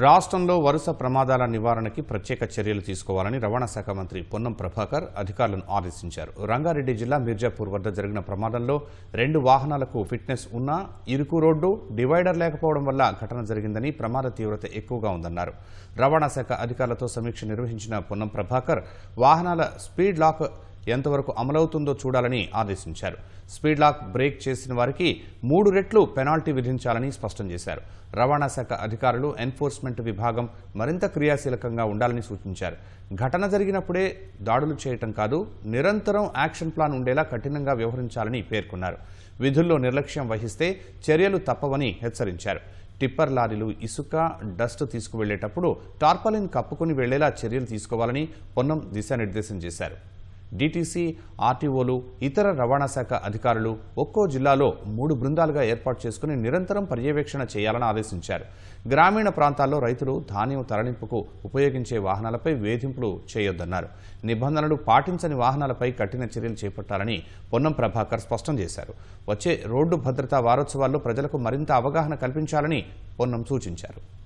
రాష్ట్రంలో వరుస ప్రమాదాల నివారణకి ప్రత్యేక చర్యలు తీసుకోవాలని రవాణా శాఖ మంత్రి పొన్నం ప్రభాకర్ అధికారులను ఆదేశించారు. రంగారెడ్డి జిల్లా మిర్జాపూర్ వద్ద జరిగిన ప్రమాదంలో రెండు వాహనాలకు ఫిట్నెస్ ఉన్నా ఇరుకు రోడ్డు డివైడర్ లేకపోవడం వల్ల ఘటన జరిగిందని ప్రమాద తీవ్రత ఎక్కువగా ఉందన్నారు. రవాణా శాఖ అధికారులతో సమీక్ష నిర్వహించిన పొన్నం ప్రభాకర్ వాహనాల స్పీడ్ లాక్ ఎంతవరకు అమలవుతుందో చూడాలని ఆదేశించారు. స్పీడ్ లాక్ బ్రేక్ చేసిన వారికి మూడు రెట్లు పెనాల్టీ విధించాలని స్పష్టం చేశారు. రవాణా శాఖ అధికారులు ఎన్ఫోర్స్మెంట్ విభాగం మరింత క్రియాశీలకంగా ఉండాలని సూచించారు. ఘటన జరిగినప్పుడే దాడులు చేయటం కాదు నిరంతరం యాక్షన్ ప్లాన్ ఉండేలా కఠినంగా వ్యవహరించాలని పేర్కొన్నారు. విధుల్లో నిర్లక్ష్యం వహిస్తే చర్యలు తప్పవని హెచ్చరించారు. టిప్పర్ లారీలు ఇసుక డస్ట్ తీసుకువెళ్ళేటప్పుడు టార్పాలిన్ కప్పుకుని వెళ్ళేలా చర్యలు తీసుకోవాలని పొన్నం దిశానిర్దేశం చేశారు. డీటీసీ ఆర్టీఓలు ఇతర రవాణా శాఖ అధికారులు ఒక్కో జిల్లాలో మూడు బృందాలుగా ఏర్పాటు చేసుకుని నిరంతరం పర్యవేక్షణ చేయాలని ఆదేశించారు. గ్రామీణ ప్రాంతాల్లో రైతులు ధాన్యం తరలింపుకు ఉపయోగించే వాహనాలపై వేధింపులు చేయొద్దన్నారు. నిబంధనలు పాటించని వాహనాలపై కఠిన చర్యలు చేపట్టాలని పొన్నం ప్రభాకర్ స్పష్టం చేశారు. వచ్చే రోడ్డు భద్రతా వారోత్సవాల్లో ప్రజలకు మరింత అవగాహన కల్పించాలని పొన్నం సూచించారు.